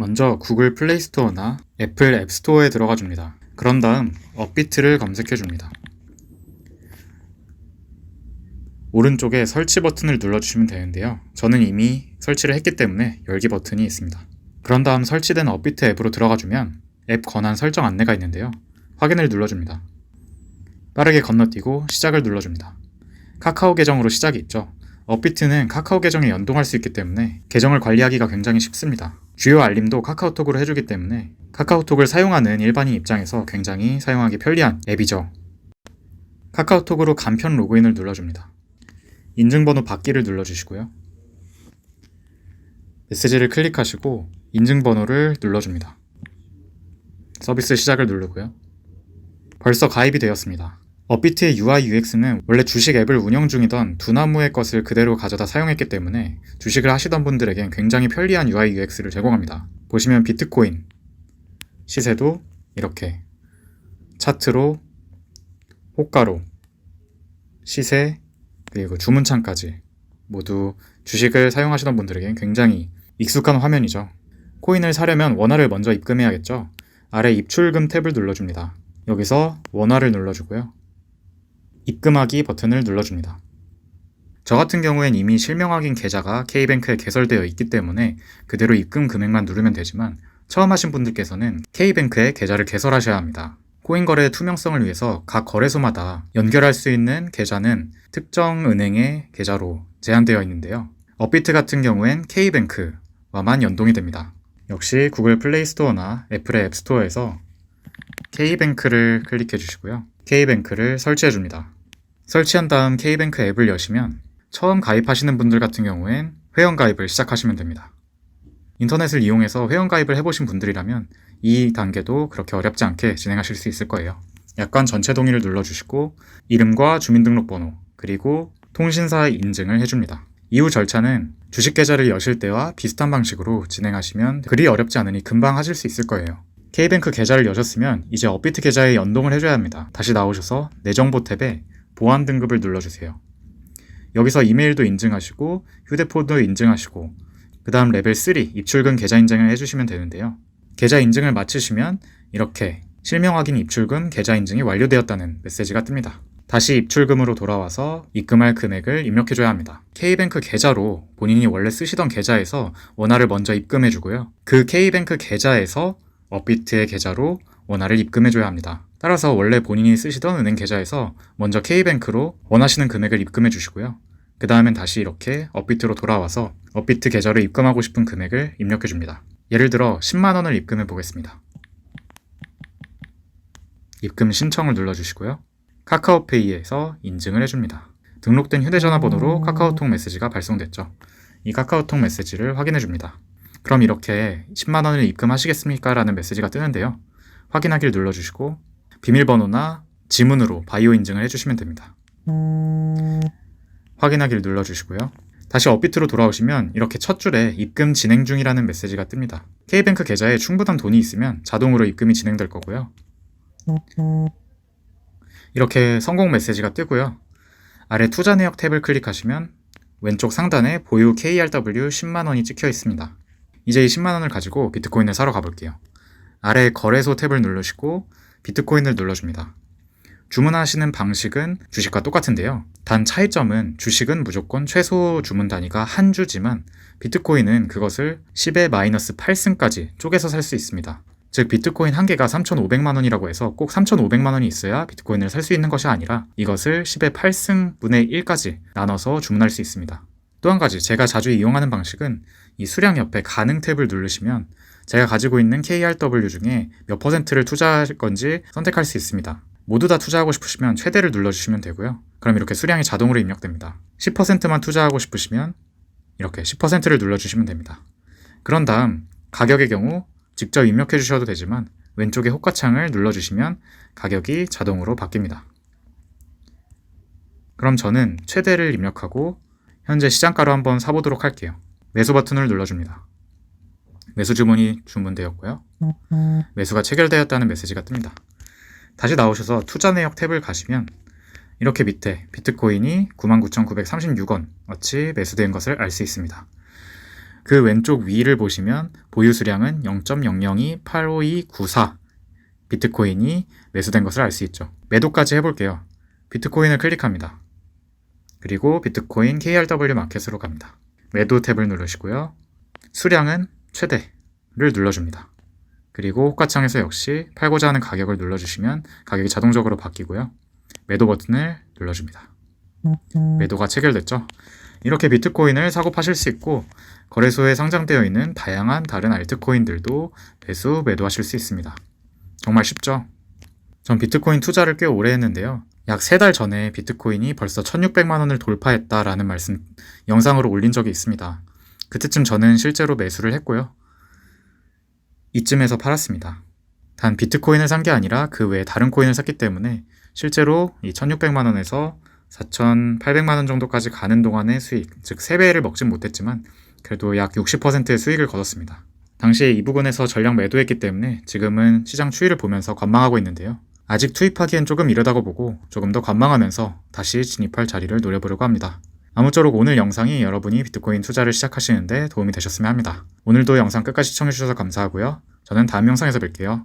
먼저 구글 플레이 스토어나 애플 앱 스토어에 들어가 줍니다. 그런 다음 업비트를 검색해 줍니다. 오른쪽에 설치 버튼을 눌러주시면 되는데요. 저는 이미 설치를 했기 때문에 열기 버튼이 있습니다. 그런 다음 설치된 업비트 앱으로 들어가 주면 앱 권한 설정 안내가 있는데요. 확인을 눌러줍니다. 빠르게 건너뛰고 시작을 눌러줍니다. 카카오 계정으로 시작이 있죠. 업비트는 카카오 계정에 연동할 수 있기 때문에 계정을 관리하기가 굉장히 쉽습니다. 주요 알림도 카카오톡으로 해주기 때문에 카카오톡을 사용하는 일반인 입장에서 굉장히 사용하기 편리한 앱이죠. 카카오톡으로 간편 로그인을 눌러줍니다. 인증번호 받기를 눌러주시고요. 메시지를 클릭하시고 인증번호를 눌러줍니다. 서비스 시작을 누르고요. 벌써 가입이 되었습니다. 업비트의 UI UX는 원래 주식 앱을 운영 중이던 두나무의 것을 그대로 가져다 사용했기 때문에 주식을 하시던 분들에겐 굉장히 편리한 UI UX를 제공합니다. 보시면 비트코인 시세도 이렇게 차트로 호가로 시세 그리고 주문창까지 모두 주식을 사용하시던 분들에겐 굉장히 익숙한 화면이죠. 코인을 사려면 원화를 먼저 입금해야겠죠. 아래 입출금 탭을 눌러줍니다. 여기서 원화를 눌러주고요. 입금하기 버튼을 눌러줍니다. 저 같은 경우엔 이미 실명 확인 계좌가 K뱅크에 개설되어 있기 때문에 그대로 입금 금액만 누르면 되지만 처음 하신 분들께서는 K뱅크에 계좌를 개설하셔야 합니다. 코인 거래의 투명성을 위해서 각 거래소마다 연결할 수 있는 계좌는 특정 은행의 계좌로 제한되어 있는데요. 업비트 같은 경우엔 K뱅크와만 연동이 됩니다. 역시 구글 플레이 스토어나 애플의 앱 스토어에서 K뱅크를 클릭해 주시고요. K뱅크를 설치해 줍니다. 설치한 다음 K뱅크 앱을 여시면 처음 가입하시는 분들 같은 경우엔 회원 가입을 시작하시면 됩니다. 인터넷을 이용해서 회원 가입을 해보신 분들이라면 이 단계도 그렇게 어렵지 않게 진행하실 수 있을 거예요. 약관 전체 동의를 눌러주시고 이름과 주민등록번호 그리고 통신사 인증을 해줍니다. 이후 절차는 주식 계좌를 여실 때와 비슷한 방식으로 진행하시면 그리 어렵지 않으니 금방 하실 수 있을 거예요. K뱅크 계좌를 여셨으면 이제 업비트 계좌에 연동을 해줘야 합니다. 다시 나오셔서 내 정보 탭에 보안 등급을 눌러주세요. 여기서 이메일도 인증하시고 휴대폰도 인증하시고 그 다음 레벨 3 입출금 계좌 인증을 해주시면 되는데요. 계좌 인증을 마치시면 이렇게 실명 확인 입출금 계좌 인증이 완료되었다는 메시지가 뜹니다. 다시 입출금으로 돌아와서 입금할 금액을 입력해줘야 합니다. K뱅크 계좌로 본인이 원래 쓰시던 계좌에서 원화를 먼저 입금해주고요. 그 K뱅크 계좌에서 업비트의 계좌로 원화를 입금해줘야 합니다. 따라서 원래 본인이 쓰시던 은행 계좌에서 먼저 K뱅크로 원하시는 금액을 입금해 주시고요. 그 다음엔 다시 이렇게 업비트로 돌아와서 업비트 계좌로 입금하고 싶은 금액을 입력해 줍니다. 예를 들어 10만 원을 입금해 보겠습니다. 입금 신청을 눌러주시고요. 카카오페이에서 인증을 해줍니다. 등록된 휴대전화 번호로 카카오톡 메시지가 발송됐죠. 이 카카오톡 메시지를 확인해 줍니다. 그럼 이렇게 10만 원을 입금하시겠습니까? 라는 메시지가 뜨는데요. 확인하기를 눌러주시고 비밀번호나 지문으로 바이오 인증을 해주시면 됩니다. 확인하기를 눌러주시고요. 다시 업비트로 돌아오시면 이렇게 첫 줄에 입금 진행 중이라는 메시지가 뜹니다. K뱅크 계좌에 충분한 돈이 있으면 자동으로 입금이 진행될 거고요. 이렇게 성공 메시지가 뜨고요. 아래 투자 내역 탭을 클릭하시면 왼쪽 상단에 보유 KRW 10만원이 찍혀 있습니다. 이제 이 10만원을 가지고 비트코인을 사러 가볼게요. 아래 거래소 탭을 누르시고 비트코인을 눌러줍니다. 주문하시는 방식은 주식과 똑같은데요. 단 차이점은 주식은 무조건 최소 주문 단위가 한 주지만 비트코인은 그것을 10의 마이너스 8승까지 쪼개서 살 수 있습니다. 즉 비트코인 한 개가 3,500만 원이라고 해서 꼭 3,500만 원이 있어야 비트코인을 살 수 있는 것이 아니라 이것을 10의 8승분의 1까지 나눠서 주문할 수 있습니다. 또 한 가지 제가 자주 이용하는 방식은 이 수량 옆에 가능 탭을 누르시면 제가 가지고 있는 KRW 중에 몇 퍼센트를 투자할 건지 선택할 수 있습니다. 모두 다 투자하고 싶으시면 최대를 눌러주시면 되고요. 그럼 이렇게 수량이 자동으로 입력됩니다. 10%만 투자하고 싶으시면 이렇게 10%를 눌러주시면 됩니다. 그런 다음 가격의 경우 직접 입력해 주셔도 되지만 왼쪽에 호가창을 눌러주시면 가격이 자동으로 바뀝니다. 그럼 저는 최대를 입력하고 현재 시장가로 한번 사보도록 할게요. 매수 버튼을 눌러줍니다. 매수 주문이 주문되었고요. 매수가 체결되었다는 메시지가 뜹니다. 다시 나오셔서 투자 내역 탭을 가시면 이렇게 밑에 비트코인이 99,936원 어치 매수된 것을 알 수 있습니다. 그 왼쪽 위를 보시면 보유 수량은 0.002-85294 비트코인이 매수된 것을 알 수 있죠. 매도까지 해볼게요. 비트코인을 클릭합니다. 그리고 비트코인 KRW 마켓으로 갑니다. 매도 탭을 누르시고요. 수량은 최대를 눌러줍니다. 그리고 호가창에서 역시 팔고자 하는 가격을 눌러주시면 가격이 자동적으로 바뀌고요. 매도 버튼을 눌러줍니다. 매도가 체결됐죠? 이렇게 비트코인을 사고 파실 수 있고 거래소에 상장되어 있는 다양한 다른 알트코인들도 매수, 매도하실 수 있습니다. 정말 쉽죠? 전 비트코인 투자를 꽤 오래 했는데요. 약 3달 전에 비트코인이 벌써 1600만 원을 돌파했다라는 말씀 영상으로 올린 적이 있습니다. 그때쯤 저는 실제로 매수를 했고요. 이쯤에서 팔았습니다. 단 비트코인을 산 게 아니라 그 외에 다른 코인을 샀기 때문에 실제로 이 1600만 원에서 4,800만 원 정도까지 가는 동안의 수익, 즉 3배를 먹진 못했지만 그래도 약 60%의 수익을 거뒀습니다. 당시에 이 부분에서 전량 매도했기 때문에 지금은 시장 추이를 보면서 관망하고 있는데요. 아직 투입하기엔 조금 이르다고 보고 조금 더 관망하면서 다시 진입할 자리를 노려보려고 합니다. 아무쪼록 오늘 영상이 여러분이 비트코인 투자를 시작하시는데 도움이 되셨으면 합니다. 오늘도 영상 끝까지 시청해주셔서 감사하고요. 저는 다음 영상에서 뵐게요.